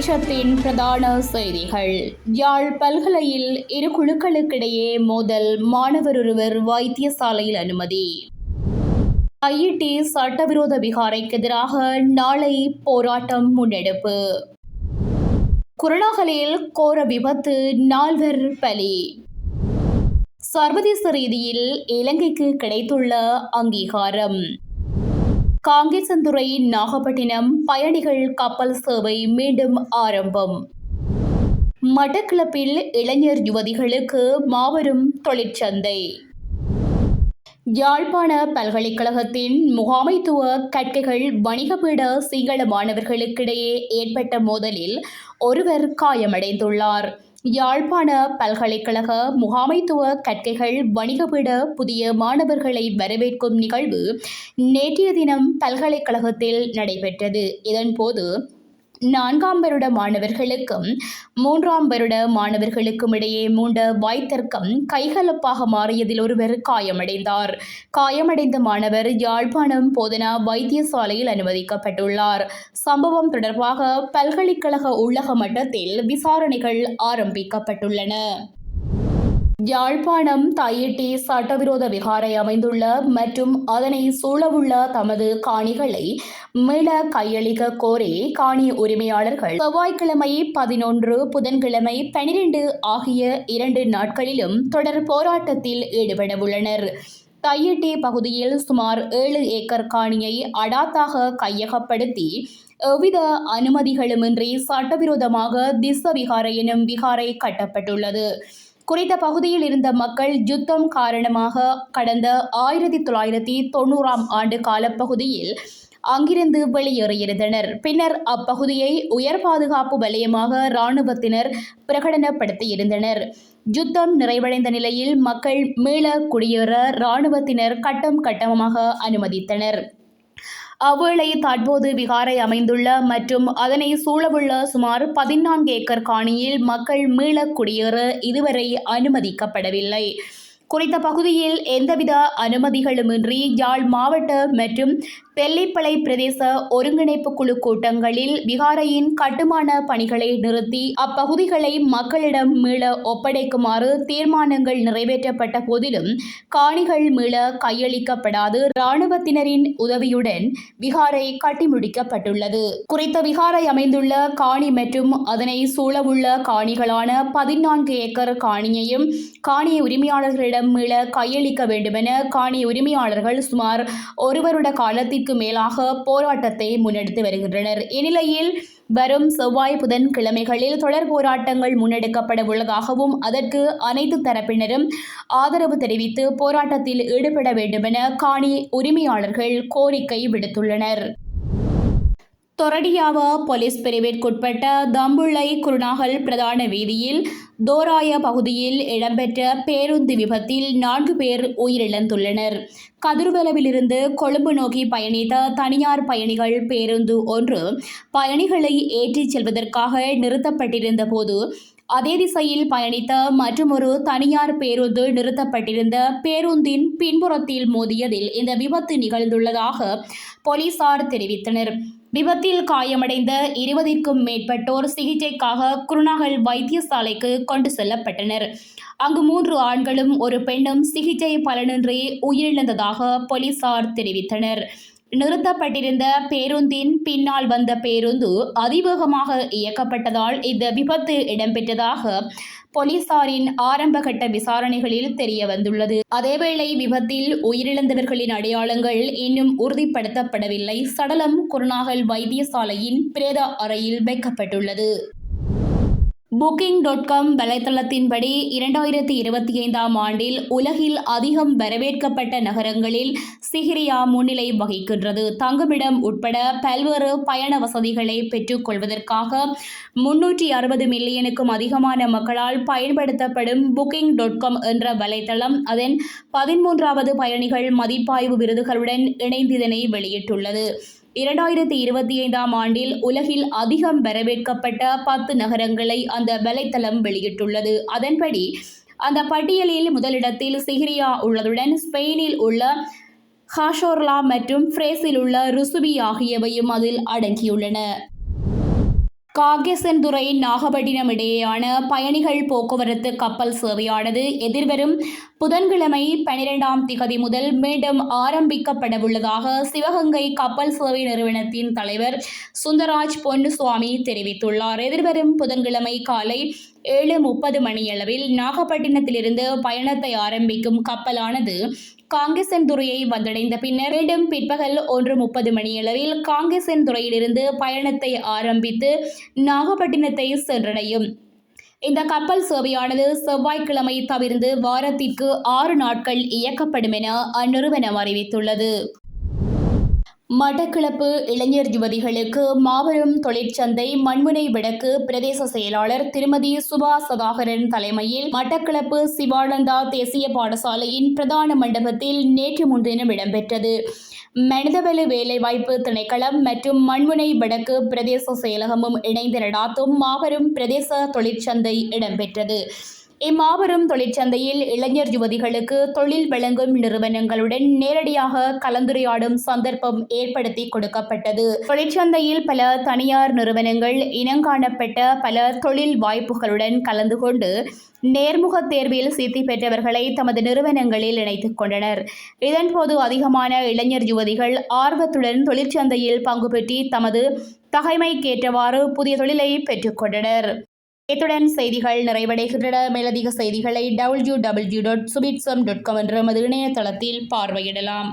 வெளிச்சத்தின் பிரதான செய்திகள். யாழ் பல்கலையில் இரு குழுக்களுக்கிடையே மோதல் மாணவர் ஒருவர் வைத்தியசாலையில் அனுமதி. ஐஇடி சட்டவிரோத விகாரைக்கு எதிராக நாளை போராட்டம் முன்னெடுப்பு. குருணாகலில் கோர விபத்து நால்வர் பலி. சர்வதேச ரீதியில் இலங்கைக்கு கிடைத்துள்ள அங்கீகாரம். காங்கேசந்துறை நாகப்பட்டினம் பயணிகள் கப்பல் சேவை மீண்டும் ஆரம்பம். மட்டக்களப்பில் இளைஞர் யுவதிகளுக்கு மாபெரும் தொழிற்சந்தை. யாழ்ப்பாண பல்கலைக்கழகத்தின் முகாமைத்துவ கற்கைகள் வணிகபீட சிங்கள மாணவர்களுக்கிடையே ஏற்பட்ட மோதலில் ஒருவர் காயமடைந்துள்ளார். யாழ்ப்பாண பல்கலைக்கழக முகாமைத்துவ கற்கைகள் வணிகபீட புதிய மாணவர்களை வரவேற்கும் நிகழ்வு நேற்றைய தினம் பல்கலைக்கழகத்தில் நடைபெற்றது. இதன்போது நான்காம் வருட மாணவர்களுக்கும் மூன்றாம் வருட மாணவர்களுக்கும் இடையே மூண்ட வாய்த்தர்க்கம் கைகலப்பாக மாறியதில் ஒருவர் காயமடைந்தார். காயமடைந்த மாணவர் யாழ்ப்பாணம் போதனா வைத்தியசாலையில் அனுமதிக்கப்பட்டுள்ளார். சம்பவம் தொடர்பாக பல்கலைக்கழக உள்ளக மட்டத்தில் விசாரணைகள் ஆரம்பிக்கப்பட்டுள்ளன. யாழ்ப்பாணம் தையிட்டி சட்டவிரோத விகாரை அமைந்துள்ள மற்றும் அதனை சூழவுள்ள தமது காணிகளை மீள கையளிக்க கோரி காணி உரிமையாளர்கள் செவ்வாய்க்கிழமை பதினொன்று புதன்கிழமை பனிரெண்டு ஆகிய இரண்டு நாட்களிலும் தொடர் போராட்டத்தில் ஈடுபடவுள்ளனர். தையிட்டி பகுதியில் சுமார் ஏழு ஏக்கர் காணியை அடாத்தாக கையகப்படுத்தி எவ்வித அனுமதிகளுமின்றி சட்டவிரோதமாக திச விகாரை எனும் விகாரை கட்டப்பட்டுள்ளது. குறித்த பகுதியில் இருந்த மக்கள் யுத்தம் காரணமாக கடந்த ஆயிரத்தி தொள்ளாயிரத்தி தொண்ணூறாம் ஆண்டு காலப்பகுதியில் அங்கிருந்து வெளியேறியிருந்தனர். பின்னர் அப்பகுதியை உயர் பாதுகாப்பு வலயமாக இராணுவத்தினர் பிரகடனப்படுத்தியிருந்தனர். யுத்தம் நிறைவடைந்த நிலையில் மக்கள் மீள குடியேற இராணுவத்தினர் கட்டம் கட்டமாக அனுமதித்தனர். அவ்வேளை தற்போது விகாரை அமைந்துள்ள மற்றும் அதனை சூழவுள்ள சுமார் பதினான்கு ஏக்கர் காணியில் மக்கள் மீள குடியேற இதுவரை அனுமதிக்கப்படவில்லை. குறித்த பகுதியில் எந்தவித அனுமதிகளுமின்றி யாழ் மாவட்ட மற்றும் பெல்லிப்பளை பிரதேச ஒருங்கிணைப்பு குழு கூட்டங்களில் விகாரையின் கட்டுமான பணிகளை நிறுத்தி அப்பகுதிகளை மக்களிடம் மீள ஒப்படைக்குமாறு தீர்மானங்கள் நிறைவேற்றப்பட்ட போதிலும் காணிகள் மீள கையளிக்கப்படாது இராணுவத்தினரின் உதவியுடன் விகாரை கட்டி முடிக்கப்பட்டுள்ளது குறித்த விகாரை அமைந்துள்ள காணி மற்றும் அதனை சூழவுள்ள காணிகளான பதினான்கு ஏக்கர் காணியையும் காணி உரிமையாளர்களிடம் மீள கையளிக்க வேண்டுமென காணி உரிமையாளர்கள் சுமார் ஒரு வருட காலத்திற்கு மேலாக போராட்டத்தை முன்னெடுத்து வருகின்றனர். இந்நிலையில் வரும் செவ்வாய் புதன் கிழமைகளில் தொடர் போராட்டங்கள் முன்னெடுக்கப்பட உள்ளதாகவும் அதற்கு அனைத்து தரப்பினரும் ஆதரவு தெரிவித்து போராட்டத்தில் ஈடுபட வேண்டுமென காணி உரிமையாளர்கள் கோரிக்கை விடுத்துள்ளனர். தொரடியாவா போலீஸ் பிரிவிற்குட்பட்ட தம்புள்ளை குருநாகல் பிரதான வீதியில் தோராய பகுதியில் இடம்பெற்ற பேருந்து விபத்தில் நான்கு பேர் உயிரிழந்துள்ளனர். கதிர்வலவிலிருந்து கொழும்பு நோக்கி பயணித்த தனியார் பயணிகள் பேருந்து ஒன்று பயணிகளை ஏற்றிச் செல்வதற்காக நிறுத்தப்பட்டிருந்த போது அதே திசையில் பயணித்த மற்றொரு தனியார் பேருந்து நிறுத்தப்பட்டிருந்த பேருந்தின் பின்புறத்தில் மோதியதில் இந்த விபத்து நிகழ்ந்துள்ளதாக போலீசார் தெரிவித்தனர். விபத்தில் காயமடைந்த இருபதிற்கும் மேற்பட்டோர் சிகிச்சைக்காக குருநாகல் வைத்தியசாலைக்கு கொண்டு செல்லப்பட்டனர். அங்கு மூன்று ஆண்களும் ஒரு பெண்ணும் சிகிச்சை பலனின்றி உயிரிழந்ததாக போலீசார் தெரிவித்தனர். நிறுத்தப்பட்டிருந்த பேருந்தின் பின்னால் வந்த பேருந்து அதிவேகமாக இயக்கப்பட்டதால் இந்த விபத்து இடம்பெற்றதாக போலீசாரின் ஆரம்பகட்ட விசாரணைகளில் தெரிய வந்துள்ளது அதேவேளை விபத்தில் உயிரிழந்தவர்களின் அடையாளங்கள் இன்னும் உறுதிப்படுத்தப்படவில்லை. சடலம் குருநாகல் வைத்தியசாலையின் பிரேத அறையில் வைக்கப்பட்டுள்ளது. புக்கிங் டாட் காம் வலைத்தளத்தின்படி இரண்டாயிரத்தி இருபத்தி ஐந்தாம் ஆண்டில் உலகில் அதிகம் வரவேற்கப்பட்ட நகரங்களில் சிகிரியா முன்னிலை வகிக்கின்றது. தங்குமிடம் உட்பட பல்வேறு பயண வசதிகளை பெற்றுக்கொள்வதற்காக முன்னூற்றி அறுபது மில்லியனுக்கும் அதிகமான மக்களால் பயன்படுத்தப்படும் புக்கிங் டாட் காம் என்ற வலைத்தளம் அதன் பதிமூன்றாவது பயணிகள் மதிப்பாய்வு விருதுகளுடன் இணைந்திதனை வெளியிட்டுள்ளது. இரண்டாயிரத்தி இருபத்தி ஐந்தாம் ஆண்டில் உலகில் அதிகம் வரவேற்கப்பட்ட பத்து நகரங்களை அந்த வலைத்தளம் வெளியிட்டுள்ளது. அதன்படி அந்த பட்டியலில் முதலிடத்தில் சிகிரியா உள்ளதுடன் ஸ்பெயினில் உள்ள ஹாஷோர்லா மற்றும் பிரேசில் உள்ள ருசுபி ஆகியவையும் அதில் அடங்கியுள்ளன. காங்கேசன்துறை நாகப்பட்டினம் இடையேயான பயணிகள் போக்குவரத்து கப்பல் சேவையானது எதிர்வரும் புதன்கிழமை பனிரெண்டாம் திகதி முதல் மீண்டும் ஆரம்பிக்கப்படவுள்ளதாக சிவகங்கை கப்பல் சேவை நிறுவனத்தின் தலைவர் சுந்தராஜ் பொன்னுசுவாமி தெரிவித்துள்ளார். எதிர்வரும் புதன்கிழமை காலை ஏழு முப்பது மணியளவில் நாகப்பட்டினத்திலிருந்து பயணத்தை ஆரம்பிக்கும் கப்பலானது காங்கேசன்துறையை வந்தடைந்த பின்னர் மீண்டும் பிற்பகல் ஒன்று முப்பது மணியளவில் காங்கேசன்துறையிலிருந்து பயணத்தை ஆரம்பித்து நாகப்பட்டினத்தை சென்றடையும். இந்த கப்பல் சேவையானது செவ்வாய்க்கிழமை தவிர்த்து வாரத்திற்கு ஆறு நாட்கள் இயக்கப்படும் என அந்நிறுவனம் அறிவித்துள்ளது. மட்டக்களப்பு இளைஞர் யுவதிகளுக்கு மாபெரும் தொழிற்சந்தை மண்முனை வடக்கு பிரதேச செயலாளர் திருமதி சுபா சதாகரன் தலைமையில் மட்டக்களப்பு சிவானந்தா தேசிய பாடசாலையின் பிரதான மண்டபத்தில் நேற்று முன்தினம் இடம்பெற்றது. மனிதவள வேலைவாய்ப்பு திணைக்களம் மற்றும் மண்முனை வடக்கு பிரதேச செயலகமும் இணைந்து நடாத்தும் மாபெரும் பிரதேச தொழிற்சந்தை இடம்பெற்றது. இம்மாபெரும் தொழிற்சந்தையில் இளைஞர் யுவதிகளுக்கு தொழில் வழங்கும் நிறுவனங்களுடன் நேரடியாக கலந்துரையாடும் சந்தர்ப்பம் ஏற்படுத்தி கொடுக்கப்பட்டது. தொழிற்சந்தையில் பல தனியார் நிறுவனங்கள் இனங்காணப்பட்ட பல தொழில் வாய்ப்புகளுடன் கலந்து கொண்டு நேர்முக தேர்வில் சித்தி பெற்றவர்களை தமது நிறுவனங்களில் இணைத்துக் கொண்டனர். இதன்போது அதிகமான இளைஞர் யுவதிகள் ஆர்வத்துடன் தொழிற்சந்தையில் பங்கு பெற்றி தமது தகைமைக்கேற்றவாறு புதிய தொழிலை பெற்றுக்கொண்டனர் இத்துடன் செய்திகள் நிறைவடைகின்றன. மேலதிக செய்திகளை W W dot Subitsam dot com என்ற எமது இணையதளத்தில் பார்வையிடலாம்.